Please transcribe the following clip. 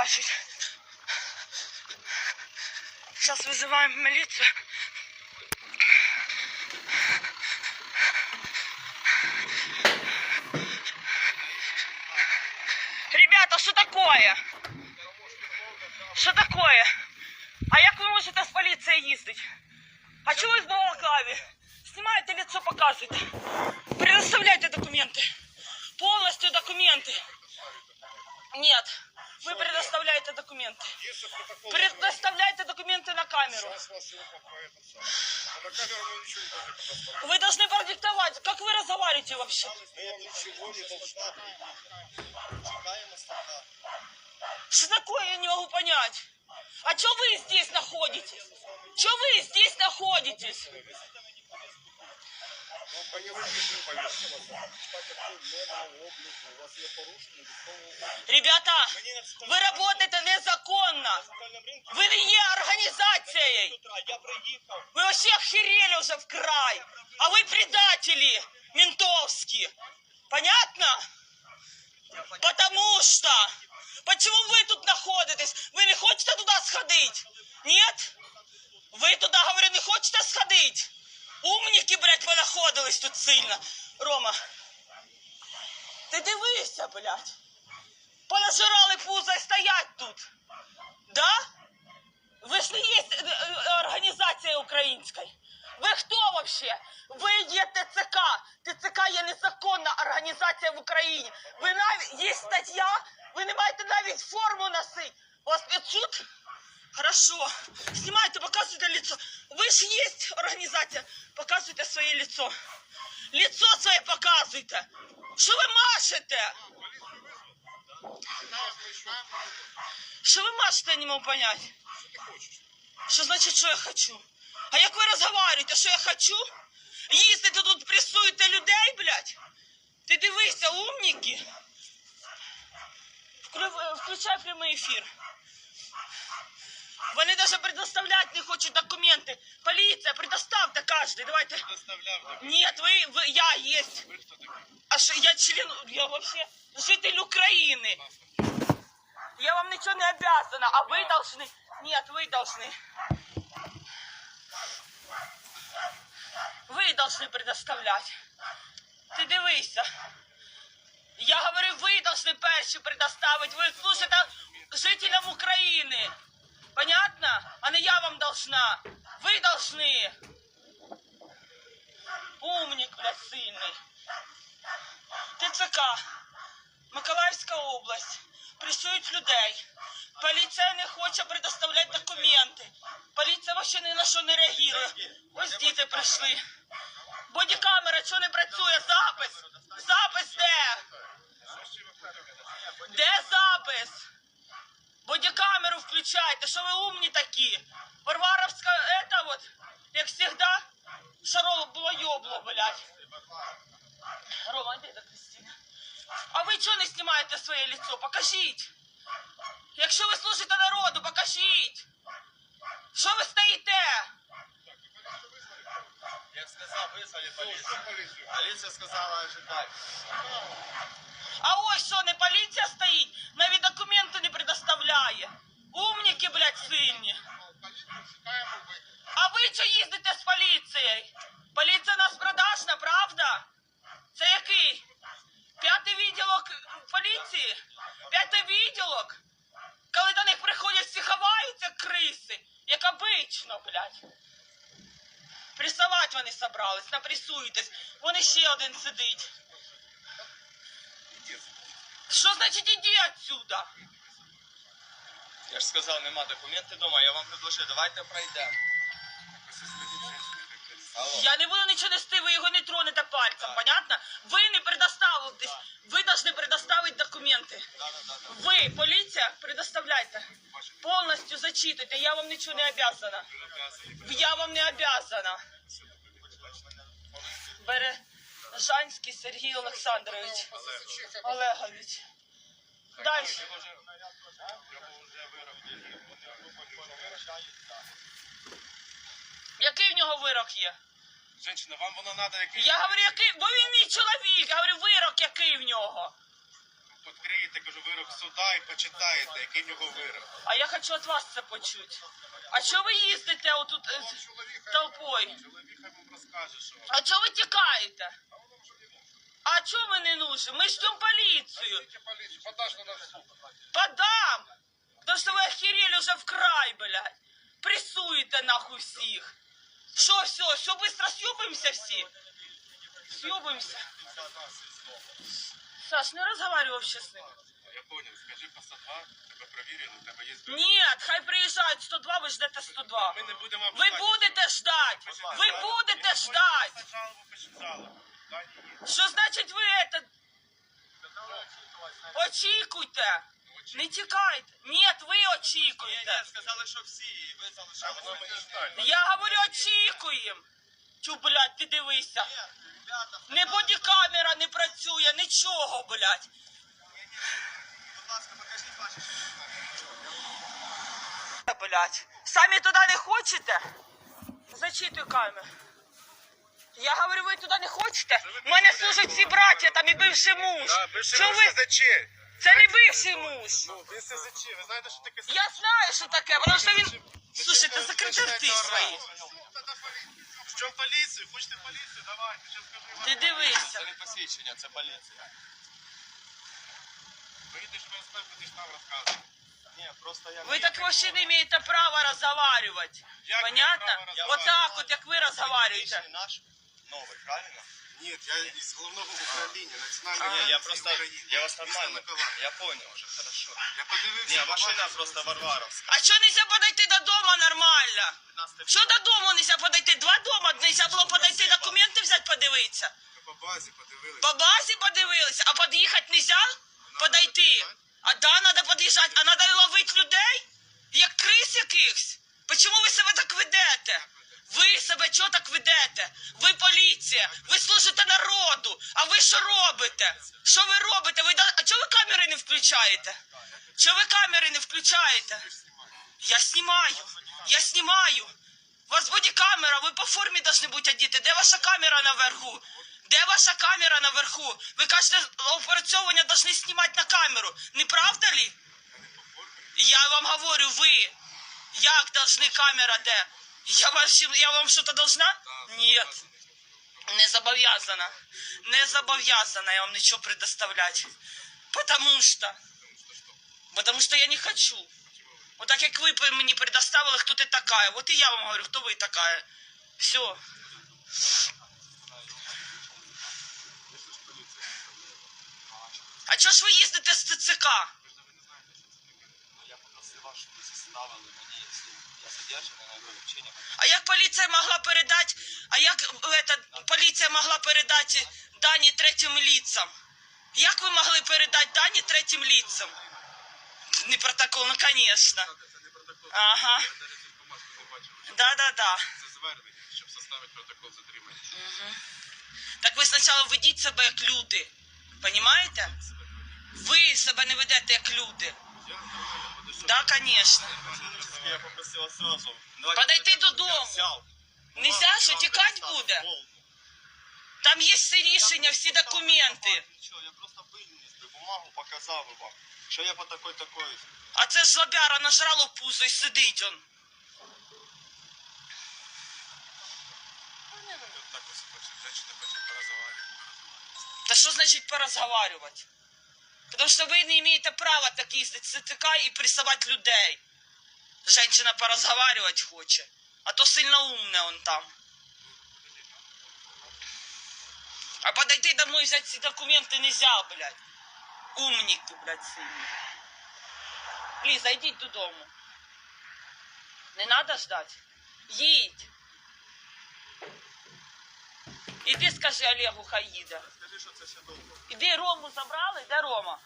бачить. Сейчас вызываем милицию. Ребята, что такое? Що такое? А як ви можете з поліцією їздити? А чого ви в балаклаві? Знімайте лицо, показуйте. Предоставляйте документы. Полностью документы. Нет, Вы предоставляете документы. Предоставляйте документы на камеру. Вы должны продиктовать. Как вы разговариваете вообще? Я. Что такое, я не могу понять. А что вы здесь находитесь? Что вы здесь находитесь? Ребята, Мені на ви работаете незаконно. центральному ринку Ви не є організацією. утра я приїхав. Вы вообще охерели уже в край. А вы предатели ментовские. Понятно? Потому что... Почему вы тут находитесь? Вы не хочете туда сходить? Нет? Ви туди, говорю, не хочете сходити? Умніки, блядь, понаходились тут сильно. Рома. Ти дивися, блядь. Понажирали пузо і стоять тут. Да? Ви ж не є е, е, організація українська. Ви хто вообще? Ви є ТЦК. ТЦК є незаконна організація в Україні. Ви навіть є стаття, ви не маєте навіть форму носити. Вас підсуд? Хорошо. Знімайте, показуйте лицо. Ви ж є організація. Показуйте своє лицо. Лицо своє показуйте. Що ви машете? Що ви машете, я не можу понять. Що значить, що я хочу? А як ви розговорюєте, що я хочу? Їздите тут, пресуєте людей, блядь? Ти дивися, умніки. Включай прямий ефір. Вони навіть предоставляти не хочуть документи. Поліція, предоставте кожен. Давайте. Доставляв Ні, ви, ви я есть. А що я член, я вообще житель України. Я вам ничего не обязана, а вы должны. Нет, вы должны. Вы должны предоставлять. Ти дивися. Я говорю, ви должны перші предоставить. Ви слушайте жителям України. Понятно? А не я вам должна. Ви должны. Умник, блядь, сильний. ТЦК. Миколаївська область. Пресують людей. Поліція не хоче предоставляти документи. Поліція вообще ні на що не реагує. Ось діти прийшли. Бодікамера чого не працює? Запис. Запис де? Де запис? Бодікамеру включайте, що ви умні такі. Варваровська, это вот, як всегда, шароло було йобло, блядь. Рома, де та Кристина? А ви чого не знімаєте своє лицо? Покажіть. Якщо ви служите народу, покажіть. Що ви стоїте? Як сказав, визвали поліцію. полицию? Поліція сказала ожидати. А ось що, не поліція стоїть, навіть документи не предоставляє. Вы. А ви що їздите з поліцією? Поліція нас продажна, правда? Це який? П'ятий відділок поліції? П'ятий відділок? Коли до них приходять, всі ховаються криси, як обично, блядь. Пресувати вони собрались, напресуєтесь. Вон ще один сидить. Що значить іди отсюда? Я ж сказав, нема документів вдома, я вам предложив, давайте пройдемо. Алло. Я не буду нічого нести, ви його не тронете пальцем, понятно? Ви не предоставитесь, ви должны предоставити документи. Ви, поліція, предоставляйте. Повністю зачитуйте, я вам нічого не обязана. Я вам не обязана. Бережанський Сергій Олександрович Олегович. Дальше. Який в нього вирок є? Женщина, вам воно треба якийсь... Я говорю, який, бо він мій чоловік, я говорю, вирок який в нього. відкриєте, кажу, вирок суда і почитаєте, який в нього вирок. А я хочу від вас це почути. А чого ви їздите отут е, з толпою? чоловік хай вам розкаже, що. А чого ви тікаєте? А воно вже не нужно. А чого ми не нужны? Ми ждемо поліцію. На суд. Подам! Потому что вы охерели уже в край, блядь. Прессуете нахуй всіх. Що, все, все, быстро съебаемся всі? Съебаемся. Саш, не разговаривай вообще с ним. Я понял, скажи по 102, тебе перевірили, у тебе є Нет, хай приїжджають 102, ви ждете 102. Ми не будемо Ви будете ждать! Ви будете ждать! Пишіть жалобу, пишіть жалобу. Дані є. Що значить ви это? Очікуйте! Не тікайте! Нет, ви очікуйте! сказали, що всі, ви знає. Я говорю, очікуємо! Тю, блядь, ти дивися! Не бодікамера не працює, нічого, блядь! Будь ласка, покажіть ваші Блядь. Самі туди не хочете? Зачитуй камеру. Я говорю, ви туди не хочете? У мене служать всі браття, там і бивший муж. Що ви? Це не бивший муж. Ну, він СЗЧ, ви знаєте, що таке Я знаю, що таке, тому що він... Слушайте, закрити рти свої. В чому поліцію? Хочете поліцію? Давайте, зараз скажу. Ти дивися. Це не посвідчення, це поліція. Вийдеш в СП, будеш нам розказувати. Ні, просто я Ви так вообще не маєте права розговаривати. Як Понятно? я право Вот так от, як ви розговариваєте. наш новий, правильно? Ні, я із головного управління А. національної Ні, я просто, України. я вас нормально, я понял уже, хорошо. Я подивився. Ні, машина просто що- Варваровська. А чого нельзя подойти додому нормально? Що додому нельзя подойти? Два дома нельзя було подойти, документи взяти, подивитися. По базі подивилися. По базі подивилися, а під'їхати нельзя? Подойти. А да, треба під'їжджати, а треба ловити людей? Як крис якихось? Почому ви себе так ведете? Ви себе чого так ведете? Ви поліція, ви служите народу, а ви що робите? Що ви робите? Ви да- А чого ви камери не включаєте? Чого ви камери не включаєте? Я знімаю, я знімаю. У вас бодікамера, ви по формі должны бути одіти. Де ваша камера наверху? Де ваша камера наверху? Ви кажете, опрацьовування должны знімати на камеру. Не правда ли? Я вам говорю, ви. Як должны камера де? Я, вас, я вам что-то должна? Нет. Не зобов'язана. Не зобов'язана я вам нічого предоставлять. Потому что. Потому что я не хочу. Вот так як ви мені предоставили, хто ти така. Вот і я вам говорю, хто ви така. Все. А чого ж ви їздите з ТЦК? Я попросив ви заставили мені, якщо я задержаний на вивчення. А як поліція могла передати, а як е, ета, поліція могла передати дані третім лицам? Як ви могли передати дані третім лицам? Не протокол, ну конечно. Це не протокол. Ага. Я навіть не бачив. Да-да-да. Це звернення, щоб составити протокол затримання. Так ви спочатку ведіть себе як люди. Понімаєте? Ви себе не ведете як люди. Я нормально. Да, конечно. Я попросила сразу. Подойти додому. Нельзя, що тікати буде? Там є всі рішення, всі документи. Я просто виніс би бумагу, показав би вам, що я по такой такой. А це ж лобяра нажрало пузо і сидить он. Та що значить порозговарювати? Тому що ви не маєте права так їздити з ЦТК і присувати людей. Женщина порозговарювати хоче. А то сильно умне он там. А подойти домой взять ці документи нельзя, блядь. Умники, блядь, сильні. Ліза, йдіть додому. Не надо ждать. Їдь. Іди скажи Олегу, хай їде. Що це ще довго. Іди Рому забрали, де Рома?